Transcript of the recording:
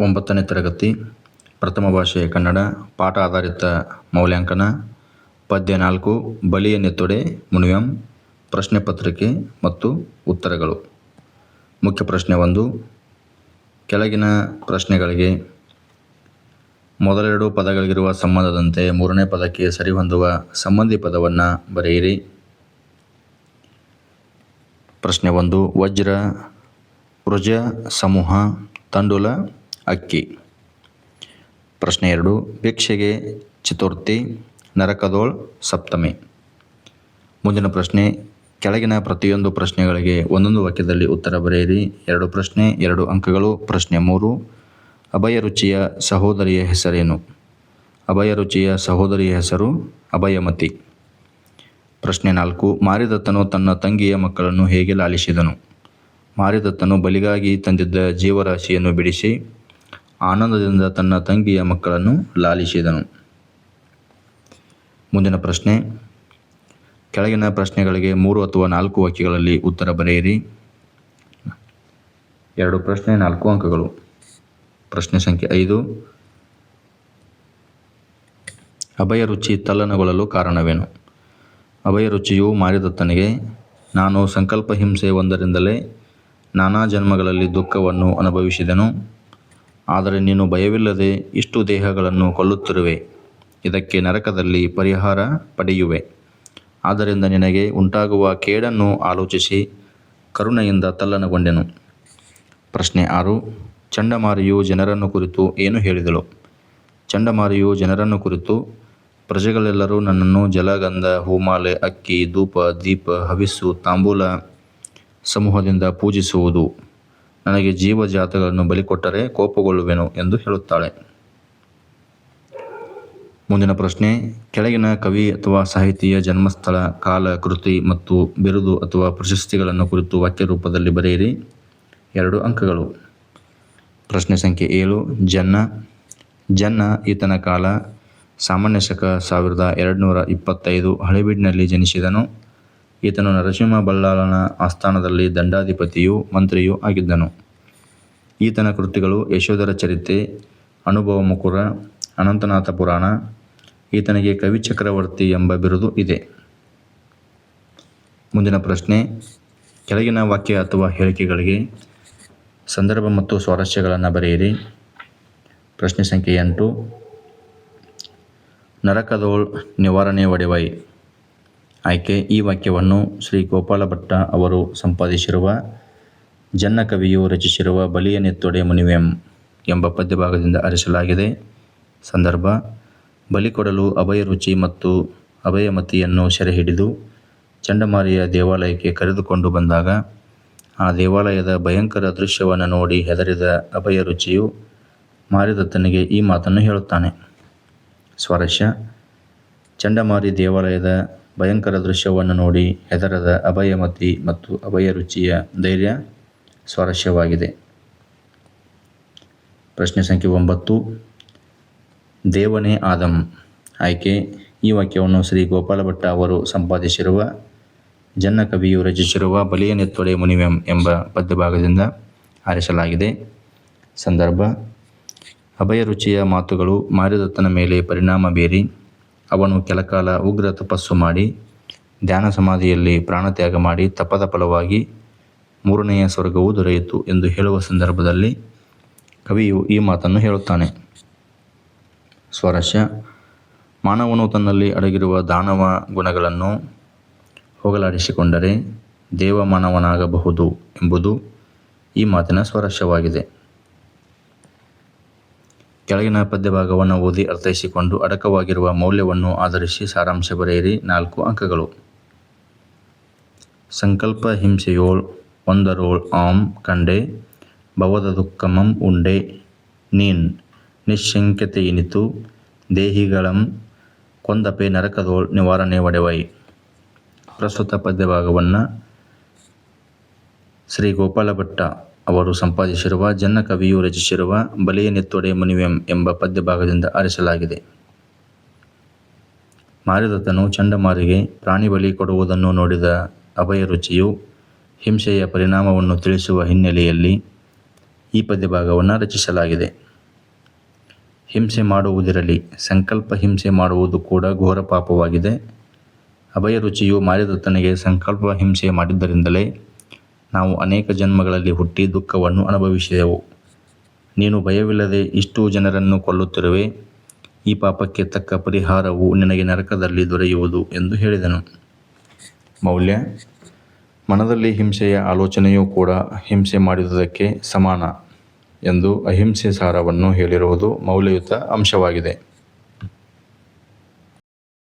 ಒಂಬತ್ತನೇ ತರಗತಿ, ಪ್ರಥಮ ಭಾಷೆ ಕನ್ನಡ, ಪಾಠ ಆಧಾರಿತ ಮೌಲ್ಯಾಂಕನ ಪದ್ಯ ನಾಲ್ಕು ಬಲಿಯ ನೆತ್ತೊಡೆ ಮುನಿಯಂ, ಪ್ರಶ್ನೆ ಪತ್ರಿಕೆ ಮತ್ತು ಉತ್ತರಗಳು. ಮುಖ್ಯ ಪ್ರಶ್ನೆ ಒಂದು, ಕೆಳಗಿನ ಪ್ರಶ್ನೆಗಳಿಗೆ ಮೊದಲೆರಡು ಪದಗಳಿಗಿರುವ ಸಂಬಂಧದಂತೆ ಮೂರನೇ ಪದಕ್ಕೆ ಸರಿಹೊಂದುವ ಸಂಬಂಧಿ ಪದವನ್ನು ಬರೆಯಿರಿ. ಪ್ರಶ್ನೆ ಒಂದು, ವಜ್ರ, ವೃಜ, ಸಮೂಹ, ತಂಡುಲ ಅಕ್ಕಿ. ಪ್ರಶ್ನೆ ಎರಡು, ಭಿಕ್ಷೆಗೆ ಚತುರ್ಥಿ, ನರಕದೋಳ್, ಸಪ್ತಮಿ. ಮುಂದಿನ ಪ್ರಶ್ನೆ, ಕೆಳಗಿನ ಪ್ರತಿಯೊಂದು ಪ್ರಶ್ನೆಗಳಿಗೆ ಒಂದೊಂದು ವಾಕ್ಯದಲ್ಲಿ ಉತ್ತರ ಬರೆಯಿರಿ. ಎರಡು ಪ್ರಶ್ನೆ, ಎರಡು ಅಂಕಗಳು. ಪ್ರಶ್ನೆ ಮೂರು, ಅಭಯ ರುಚಿಯ ಸಹೋದರಿಯ ಹೆಸರೇನು? ಅಭಯ ರುಚಿಯ ಸಹೋದರಿಯ ಹೆಸರು ಅಭಯಮತಿ. ಪ್ರಶ್ನೆ ನಾಲ್ಕು, ಮಾರಿದತ್ತನು ತನ್ನ ತಂಗಿಯ ಮಕ್ಕಳನ್ನು ಹೇಗೆ ಲಾಲಿಸಿದನು? ಮಾರಿದತ್ತನು ಬಲಿಗಾಗಿ ತಂದಿದ್ದ ಜೀವರಾಶಿಯನ್ನು ಬಿಡಿಸಿ ಆನಂದದಿಂದ ತನ್ನ ತಂಗಿಯ ಮಕ್ಕಳನ್ನು ಲಾಲಿಸಿದನು. ಮುಂದಿನ ಪ್ರಶ್ನೆ. ಕೆಳಗಿನ ಪ್ರಶ್ನೆಗಳಿಗೆ ಮೂರು ಅಥವಾ ನಾಲ್ಕು ವಾಕ್ಯಗಳಲ್ಲಿ ಉತ್ತರ ಬರೆಯಿರಿ. ಎರಡು ಪ್ರಶ್ನೆ, ನಾಲ್ಕು ಅಂಕಗಳು. ಪ್ರಶ್ನೆ ಸಂಖ್ಯೆ ಐದು. ಅಭಯ ರುಚಿ ತಲ್ಲಣಗೊಳ್ಳಲು ಕಾರಣವೇನು? ಅಭಯ ರುಚಿಯು ಮಾರಿದತ್ತನಿಗೆ, ನಾನು ಸಂಕಲ್ಪ ಹಿಂಸೆ ಒಂದರಿಂದಲೇ ನಾನಾ ಜನ್ಮಗಳಲ್ಲಿ ದುಃಖವನ್ನು ಅನುಭವಿಸಿದೆನು. ಆದರೆ ನೀನು ಭಯವಿಲ್ಲದೆ ಇಷ್ಟು ದೇಹಗಳನ್ನು ಕೊಲ್ಲುತ್ತಿರುವೆ. ಇದಕ್ಕೆ ನರಕದಲ್ಲಿ ಪರಿಹಾರ ಪಡೆಯುವೆ. ಆದ್ದರಿಂದ ನಿನಗೆ ಉಂಟಾಗುವ ಕೇಡನ್ನು ಆಲೋಚಿಸಿ ಕರುಣೆಯಿಂದ ತಲ್ಲನಗೊಂಡೆನು ಪ್ರಶ್ನೆ ಆರು. ಚಂಡಮಾರಿಯು ಜನರನ್ನು ಕುರಿತು ಏನು ಹೇಳಿದಳು? ಚಂಡಮಾರಿಯು ಜನರನ್ನು ಕುರಿತು, ಪ್ರಜೆಗಳೆಲ್ಲರೂ ನನ್ನನ್ನು ಜಲಗಂಧ, ಹೂಮಾಲೆ, ಅಕ್ಕಿ, ಧೂಪ, ದೀಪ ಹವಿಸ್ಸು ತಾಂಬೂಲ ಸಮೂಹದಿಂದ ಪೂಜಿಸುವುದು. ನನಗೆ ಜೀವಜಾತಗಳನ್ನು ಬಲಿಕೊಟ್ಟರೆ ಕೋಪಗೊಳ್ಳುವೆನು ಎಂದು ಹೇಳುತ್ತಾಳೆ. ಮುಂದಿನ ಪ್ರಶ್ನೆ, ಕೆಳಗಿನ ಕವಿ ಅಥವಾ ಸಾಹಿತಿಯ ಜನ್ಮಸ್ಥಳ, ಕಾಲ, ಕೃತಿ ಮತ್ತು ಬಿರುದು ಅಥವಾ ಪ್ರಶಸ್ತಿಗಳನ್ನು ಕುರಿತು ವಾಕ್ಯ ರೂಪದಲ್ಲಿ ಬರೆಯಿರಿ. ಎರಡು ಅಂಕಗಳು. ಪ್ರಶ್ನೆ ಸಂಖ್ಯೆ ಏಳು, ಜನ್ನ. ಜನ್ನ ಈತನ ಕಾಲ, ಸಾಮಾನ್ಯ ಶಕ ಸಾವಿರದ ಎರಡುನೂರ ಇಪ್ಪತ್ತೈದು ಹಳೆಬೀಡಿನಲ್ಲಿ ಜನಿಸಿದನು. ಈತನು ನರಸಿಂಹ ಬಲ್ಲಾಳನ ಆಸ್ಥಾನದಲ್ಲಿ ದಂಡಾಧಿಪತಿಯೂ ಮಂತ್ರಿಯೂ ಆಗಿದ್ದನು. ಈತನ ಕೃತಿಗಳು ಯಶೋಧರ ಚರಿತೆ, ಅನುಭವ ಮುಕುರ, ಅನಂತನಾಥ ಪುರಾಣ, ಈತನಿಗೆ ಕವಿ ಚಕ್ರವರ್ತಿ ಎಂಬ ಬಿರುದು ಇದೆ. ಮುಂದಿನ ಪ್ರಶ್ನೆ, ಕೆಳಗಿನ ವಾಕ್ಯ ಅಥವಾ ಹೇಳಿಕೆಗಳಿಗೆ ಸಂದರ್ಭ ಮತ್ತು ಸ್ವಾರಸ್ಯಗಳನ್ನು ಬರೆಯಿರಿ. ಪ್ರಶ್ನೆ ಸಂಖ್ಯೆ ಎಂಟು, ನರಕದೋಳ್ ನಿವಾರಣೆ ಒಡೆವೈ. ಆಯ್ಕೆ ಈ ವಾಕ್ಯವನ್ನು ಶ್ರೀ ಗೋಪಾಲ ಭಟ್ಟ ಅವರು ಸಂಪಾದಿಸಿರುವ ಜನ್ನ ಕವಿಯು ರಚಿಸಿರುವ ಬಲಿಯ ನೆತ್ತೊಡೆ ಮುನಿವೆಂ ಎಂಬ ಪದ್ಯಭಾಗದಿಂದ ಅರಿಸಲಾಗಿದೆ. ಸಂದರ್ಭ, ಬಲಿ ಕೊಡಲು ಅಭಯ ರುಚಿ ಮತ್ತು ಅಭಯಮತಿಯನ್ನು ಸೆರೆ ಹಿಡಿದು ಚಂಡಮಾರಿಯ ದೇವಾಲಯಕ್ಕೆ ಕರೆದುಕೊಂಡು ಬಂದಾಗ ಆ ದೇವಾಲಯದ ಭಯಂಕರ ದೃಶ್ಯವನ್ನು ನೋಡಿ ಹೆದರಿದ ಅಭಯ ರುಚಿಯು ಮಾರಿದತ್ತನಿಗೆ ಈ ಮಾತನ್ನು ಹೇಳುತ್ತಾನೆ. ಸ್ವರಶ ಚಂಡಮಾರಿ ದೇವಾಲಯದ ಭಯಂಕರ ದೃಶ್ಯವನ್ನು ನೋಡಿ ಹೆದರದ ಅಭಯಮತಿ ಮತ್ತು ಅಭಯ ರುಚಿಯ ಧೈರ್ಯ ಸ್ವಾರಸ್ಯವಾಗಿದೆ. ಪ್ರಶ್ನೆ ಸಂಖ್ಯೆ ಒಂಬತ್ತು. ದೇವನೇ ಆದಂ. ಆಯ್ಕೆ, ಈ ವಾಕ್ಯವನ್ನು ಶ್ರೀ ಗೋಪಾಲ ಭಟ್ಟ ಅವರು ಸಂಪಾದಿಸಿರುವ ಜನ್ನ ಕವಿಯು ರಚಿಸಿರುವ ಬಲಿಯ ನೆತ್ತೊಡೆ ಮುನಿವೆಂ ಎಂಬ ಪದ್ಯಭಾಗದಿಂದ ಆರಿಸಲಾಗಿದೆ ಸಂದರ್ಭ, ಅಭಯ ರುಚಿಯ ಮಾತುಗಳು ಮಾರಿದತ್ತನ ಮೇಲೆ ಪರಿಣಾಮ ಬೀರಿ. ಅವನು ಕೆಲಕಾಲ ಉಗ್ರ ತಪಸ್ಸು ಮಾಡಿ, ಧ್ಯಾನ ಸಮಾಧಿಯಲ್ಲಿ ಪ್ರಾಣತ್ಯಾಗ ಮಾಡಿ ತಪದ ಫಲವಾಗಿ ಮೂರನೆಯ ಸ್ವರ್ಗವು ದೊರೆಯಿತು ಎಂದು ಹೇಳುವ ಸಂದರ್ಭದಲ್ಲಿ ಕವಿಯು ಈ ಮಾತನ್ನು ಹೇಳುತ್ತಾನೆ. ಸ್ವರಸ್ಯ ಮಾನವನು ತನ್ನಲ್ಲಿ ಅಡಗಿರುವ ದಾನವ ಗುಣಗಳನ್ನು ಹೋಗಲಾಡಿಸಿಕೊಂಡರೆ ದೇವಮಾನವನಾಗಬಹುದು ಎಂಬುದು ಈ ಮಾತಿನ ಸ್ವಾರಸ್ಯವಾಗಿದೆ ಕೆಳಗಿನ ಪದ್ಯಭಾಗವನ್ನು ಓದಿ ಅರ್ಥೈಸಿಕೊಂಡು ಅಡಕವಾಗಿರುವ ಮೌಲ್ಯವನ್ನು ಆಧರಿಸಿ ಸಾರಾಂಶ ಬರೆಯಿರಿ. ನಾಲ್ಕು ಅಂಕಗಳು. ಸಂಕಲ್ಪ ಹಿಂಸೆಯೋಳ್ ಒಂದರೋಳ್ ಆಂ ಕಂಡೆ, ಭವದ ದುಃಖಮಂ, ಉಂಡೆ, ನೀನ್ ನಿಶ್ಶಂಕ್ಯತೆಯಿನಿತು ದೇಹಿಗಳಂ, ಕೊಂದಪೆ, ನರಕದೋಳ್, ನಿವಾರಣೆ ಒಡೆವೈ. ಪ್ರಸ್ತುತ ಪದ್ಯಭಾಗವನ್ನು ಶ್ರೀ ಗೋಪಾಲ ಭಟ್ಟ ಅವರು ಸಂಪಾದಿಸಿರುವ ಜನ್ನ ಕವಿಯು ರಚಿಸಿರುವ ಬಲಿಯ ನೆತ್ತೊಡೆ ಮುನಿವೆಂ ಎಂಬ ಪದ್ಯಭಾಗದಿಂದ ಆರಿಸಲಾಗಿದೆ. ಮಾರಿದತ್ತನು ಚಂಡಮಾರಿಗೆ ಪ್ರಾಣಿ ಬಲಿ ಕೊಡುವುದನ್ನು ನೋಡಿದ ಅಭಯ ರುಚಿಯು ಹಿಂಸೆಯ ಪರಿಣಾಮವನ್ನು ತಿಳಿಸುವ ಹಿನ್ನೆಲೆಯಲ್ಲಿ ಈ ಪದ್ಯಭಾಗವನ್ನು ರಚಿಸಲಾಗಿದೆ. ಹಿಂಸೆ ಮಾಡುವುದಿರಲಿ, ಸಂಕಲ್ಪ ಹಿಂಸೆ ಮಾಡುವುದು ಕೂಡ ಘೋರ ಪಾಪವಾಗಿದೆ. ಅಭಯ ರುಚಿಯು ಮಾರಿದತ್ತನಿಗೆ ಸಂಕಲ್ಪ ಹಿಂಸೆ ಮಾಡಿದ್ದರಿಂದಲೇ ನಾವು ಅನೇಕ ಜನ್ಮಗಳಲ್ಲಿ ಹುಟ್ಟಿ ದುಃಖವನ್ನು ಅನುಭವಿಸಿದೆವು. ನೀನು ಭಯವಿಲ್ಲದೆ ಇಷ್ಟು ಜನರನ್ನು ಕೊಲ್ಲುತ್ತಿರುವೆ. ಈ ಪಾಪಕ್ಕೆ ತಕ್ಕ ಪರಿಹಾರವು ನಿನಗೆ ನರಕದಲ್ಲಿ ದೊರೆಯುವುದು ಎಂದು ಹೇಳಿದನು. ಮೌಲ್ಯ, ಮನದಲ್ಲಿ ಹಿಂಸೆಯ ಆಲೋಚನೆಯೂ ಕೂಡ ಹಿಂಸೆ ಮಾಡಿದುದಕ್ಕೆ ಸಮಾನ ಎಂದು ಅಹಿಂಸೆ ಸಾರವನ್ನು ಹೇಳಿರುವುದು ಮೌಲ್ಯಯುತ ಅಂಶವಾಗಿದೆ.